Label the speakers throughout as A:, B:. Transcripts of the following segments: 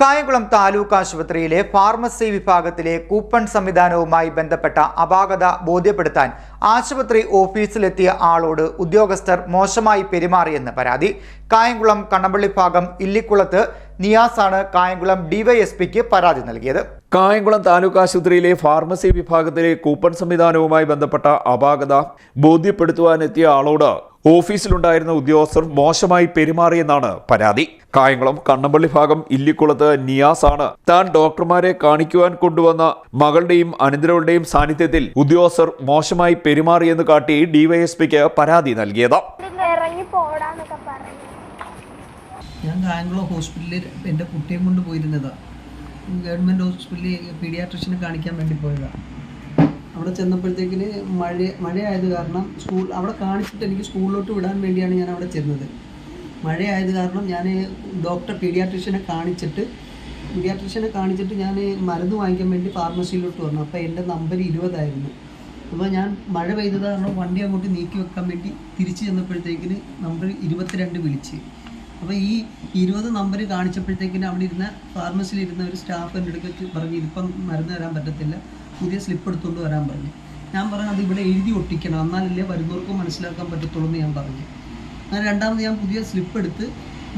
A: കായംകുളം താലൂക്ക് ആശുപത്രിയിലെ ഫാർമസി വിഭാഗത്തിലെ കൂപ്പൺ സംവിധാനവുമായി ബന്ധപ്പെട്ട അപാകത ബോധ്യപ്പെടുത്താൻ ആശുപത്രി ഓഫീസിലെത്തിയ ആളോട് ഉദ്യോഗസ്ഥർ മോശമായി പെരുമാറിയെന്ന് പരാതി. കായംകുളം കണ്ണമ്പള്ളി ഭാഗം ഇല്ലിക്കുളത്ത് നിയാസാണ് കായംകുളം ഡിവൈഎസ്പിക്ക് പരാതി നൽകിയത്.
B: കായംകുളം താലൂക്ക് ആശുപത്രിയിലെ ഫാർമസി വിഭാഗത്തിലെ കൂപ്പൺ സംവിധാനവുമായി ബന്ധപ്പെട്ട അപാകത ബോധ്യപ്പെടുത്തുവാനെത്തിയ ആളോട് ഓഫീസിലുണ്ടായിരുന്ന ഉദ്യോഗസ്ഥർ മോശമായി പെരുമാറിയെന്നാണ് പരാതി. കായംകുളം കണ്ണമ്പള്ളി ഭാഗം ഇല്ലിക്കുളത്ത് നിയാസ് ആണ് താൻ ഡോക്ടർമാരെ കാണിക്കുവാൻ കൊണ്ടുവന്ന മകളുടെയും അനന്തരവളുടെയും സാന്നിധ്യത്തിൽ ഉദ്യോഗസ്ഥർ മോശമായി പെരുമാറിയെന്ന് കാട്ടി ഡിവൈഎസ്പിക്ക് പരാതി നൽകിയത്.
C: ഞാൻ കായംകുളം ഹോസ്പിറ്റലിൽ എന്റെ കുട്ടിയെ കൊണ്ട് പോയിരുന്നതാണ് ഗവൺമെന്റ് ഹോസ്പിറ്റലിൽ പീഡിയാട്രിഷനെ കാണിക്കാൻ വേണ്ടി പോയതാണ് ചെന്നപ്പോഴത്തേക്കിന് മഴ മഴയായത് കാരണം സ്കൂൾ അവിടെ കാണിച്ചിട്ട് എനിക്ക് സ്കൂളിലോട്ട് വിടാൻ വേണ്ടിയാണ് ഞാൻ അവിടെ ചെന്നത്. മഴയായത് കാരണം ഞാൻ ഡോക്ടർ പീഡിയാട്രീഷ്യനെ കാണിച്ചിട്ട് പീഡിയാട്രീഷ്യനെ കാണിച്ചിട്ട് ഞാൻ മരുന്ന് വാങ്ങിക്കാൻ വേണ്ടി ഫാർമസിയിലോട്ട് വന്നു. അപ്പോൾ എന്റെ നമ്പർ ഇരുപതായിരുന്നു. അപ്പോൾ ഞാൻ മഴ പെയ്തത് കാരണം വണ്ടി അങ്ങോട്ട് നീക്കി വെക്കാൻ വേണ്ടി തിരിച്ചു ചെന്നപ്പോഴത്തേക്കിന് നമ്പർ ഇരുപത്തിരണ്ട് വിളിച്ച്. അപ്പോൾ ഈ ഇരുപത് നമ്പർ കാണിച്ചപ്പോഴത്തേക്കിന് അവിടെ ഇരുന്ന ഫാർമസിയിൽ ഇരുന്ന ഒരു സ്റ്റാഫ് എന്റെ അടുക്കൽ പറഞ്ഞു ഇതിപ്പം മരുന്ന് തരാൻ പറ്റത്തില്ല. പുതിയ സ്ലിപ്പ് എടുത്തുകൊണ്ട് വരാൻ പറഞ്ഞു. ഞാൻ പറഞ്ഞു അത് ഇവിടെ എഴുതി ഒട്ടിക്കണം. എന്നാലല്ലേ വരുന്നവർക്ക് മനസ്സിലാക്കാൻ പറ്റത്തുള്ളൂ എന്ന് ഞാൻ പറഞ്ഞു. അങ്ങനെ രണ്ടാമത് ഞാൻ പുതിയ സ്ലിപ്പ് എടുത്ത്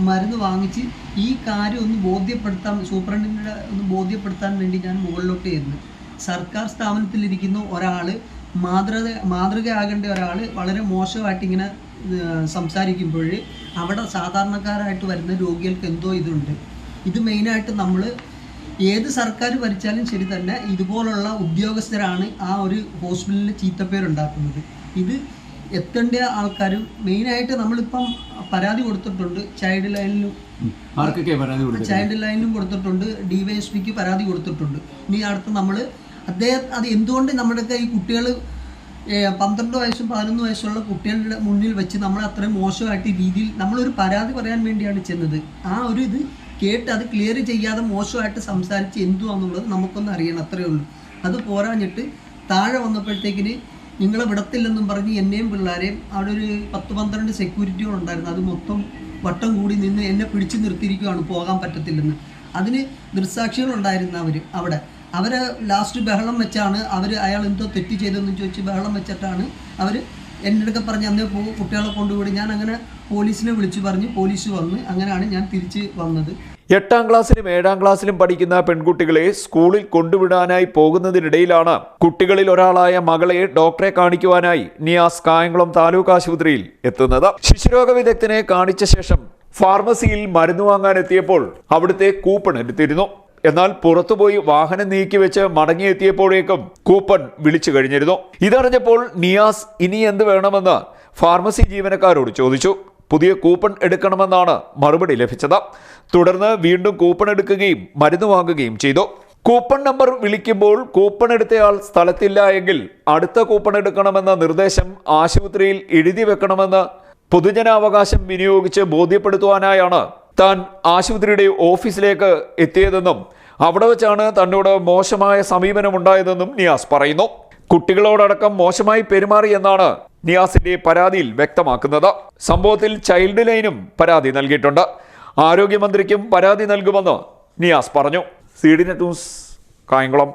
C: മരുന്ന് വാങ്ങിച്ച് ഈ കാര്യം ഒന്ന് ബോധ്യപ്പെടുത്താൻ സൂപ്രണ്ടിന്റെ ഒന്ന് ബോധ്യപ്പെടുത്താൻ വേണ്ടി ഞാൻ മുകളിലോട്ട് ചെന്നു സർക്കാർ സ്ഥാപനത്തിലിരിക്കുന്ന ഒരാൾ മാതൃക മാതൃകയാകേണ്ട ഒരാൾ വളരെ മോശമായിട്ട് ഇങ്ങനെ സംസാരിക്കുമ്പോൾ അവിടെ സാധാരണക്കാരായിട്ട് വരുന്ന രോഗികൾക്ക് എന്തോ ഇതുണ്ട്. ഇത് മെയിനായിട്ട് നമ്മൾ ഏത് സർക്കാർ ഭരിച്ചാലും ശരി തന്നെ ഇതുപോലുള്ള ഉദ്യോഗസ്ഥരാണ് ആ ഒരു ഹോസ്പിറ്റലിൽ ചീത്തപ്പേരുണ്ടാക്കുന്നത്. ഇത് എത്തേണ്ട ആൾക്കാരും മെയിനായിട്ട് നമ്മളിപ്പം പരാതി കൊടുത്തിട്ടുണ്ട് ചൈൽഡ് ലൈനിലും ചൈൽഡ് ലൈനിലും കൊടുത്തിട്ടുണ്ട് ഡിവൈഎസ്പിക്ക് പരാതി കൊടുത്തിട്ടുണ്ട്. ഇനി അടുത്ത് നമ്മൾ അദ്ദേഹം അത് എന്തുകൊണ്ട് നമ്മുടെ ഈ കുട്ടികൾ പന്ത്രണ്ട് വയസ്സും പതിനൊന്ന് വയസ്സുള്ള കുട്ടികളുടെ മുന്നിൽ വെച്ച് നമ്മൾ അത്രയും മോശമായിട്ട് രീതിയിൽ നമ്മളൊരു പരാതി പറയാൻ വേണ്ടിയാണ് ചെന്നത്. ആ ഒരു ഇത് കേട്ട് അത് ക്ലിയർ ചെയ്യാതെ മോശമായിട്ട് സംസാരിച്ച് എന്തുവാന്നുള്ളത് നമുക്കൊന്ന് അറിയണം അത്രയേ ഉള്ളൂ. അത് പോരാഞ്ഞിട്ട് താഴെ വന്നപ്പോഴത്തേക്കിന് നിങ്ങളെ വിടത്തില്ലെന്നും പറഞ്ഞ് എന്നെയും പിള്ളേരെയും അവിടെ ഒരു പത്ത് പന്ത്രണ്ട് സെക്യൂരിറ്റികൾ ഉണ്ടായിരുന്നു. അത് മൊത്തം വട്ടം കൂടി നിന്ന് എന്നെ പിടിച്ചു നിർത്തിയിരിക്കുകയാണ് പോകാൻ പറ്റത്തില്ലെന്ന്. അതിന് ദൃസാക്ഷികളുണ്ടായിരുന്നു അവർ അവിടെ. അവരെ ലാസ്റ്റ് ബഹളം വെച്ചാണ് അവർ അയാൾ എന്തോ തെറ്റ് ചെയ്തതെന്ന് ചോദിച്ച് ബഹളം വെച്ചിട്ടാണ് അവർ എന്റെ അടുക്ക പറഞ്ഞ് അന്ന് പോ കുട്ടികളെ കൊണ്ടുപോയി ഞാൻ അങ്ങനെ പോലീസിനെ വിളിച്ചു പറഞ്ഞ് പോലീസ് വന്ന് അങ്ങനെയാണ് ഞാൻ തിരിച്ച് വന്നത്.
B: എട്ടാം ക്ലാസ്സിലും ഏഴാം ക്ലാസ്സിലും പഠിക്കുന്ന പെൺകുട്ടികളെ സ്കൂളിൽ കൊണ്ടുവിടാനായി പോകുന്നതിനിടയിലാണ് കുട്ടികളിൽ ഒരാളായ മകളെ ഡോക്ടറെ കാണിക്കുവാനായി നിയാസ് കായംകുളം താലൂക്ക് ആശുപത്രിയിൽ എത്തുന്നത്. ശിശുരോഗ വിദഗ്ധനെ കാണിച്ച ശേഷം ഫാർമസിയിൽ മരുന്ന് വാങ്ങാനെത്തിയപ്പോൾ അവിടുത്തെ കൂപ്പൺ എടുത്തിരുന്നു. എന്നാൽ പുറത്തുപോയി വാഹനം നീക്കി വെച്ച് മടങ്ങിയെത്തിയപ്പോഴേക്കും കൂപ്പൺ വിളിച്ചു കഴിഞ്ഞിരുന്നു. ഇതറിഞ്ഞപ്പോൾ നിയാസ് ഇനി എന്ത് വേണമെന്ന് ഫാർമസി ജീവനക്കാരോട് ചോദിച്ചു. പുതിയ കൂപ്പൺ എടുക്കണമെന്നാണ് മറുപടി ലഭിച്ചത്. തുടർന്ന് വീണ്ടും കൂപ്പൺ എടുക്കുകയും മരുന്ന് വാങ്ങുകയും ചെയ്തു. കൂപ്പൺ നമ്പർ വിളിക്കുമ്പോൾ കൂപ്പൺ എടുത്തയാൾ സ്ഥലത്തില്ല എങ്കിൽ അടുത്ത കൂപ്പൺ എടുക്കണമെന്ന നിർദ്ദേശം ആശുപത്രിയിൽ എഴുതി വെക്കണമെന്ന് പൊതുജനാവകാശം വിനിയോഗിച്ച് ബോധ്യപ്പെടുത്തുവാനായാണ് താൻ ആശുപത്രിയുടെ ഓഫീസിലേക്ക് എത്തിയതെന്നും അവിടെ വെച്ചാണ് തന്നോട് മോശമായ സമീപനമുണ്ടായതെന്നും നിയാസ് പറയുന്നു. കുട്ടികളോടടക്കം മോശമായി പെരുമാറിയെന്നാണ് നിയാസിന്റെ പരാതിയിൽ വ്യക്തമാക്കുന്നത്. സംഭവത്തിൽ ചൈൽഡ് ലൈനും പരാതി നൽകിയിട്ടുണ്ട്. ആരോഗ്യമന്ത്രിക്കും പരാതി നൽകുമെന്ന് നിയാസ് പറഞ്ഞു. C D news Kayamkulam.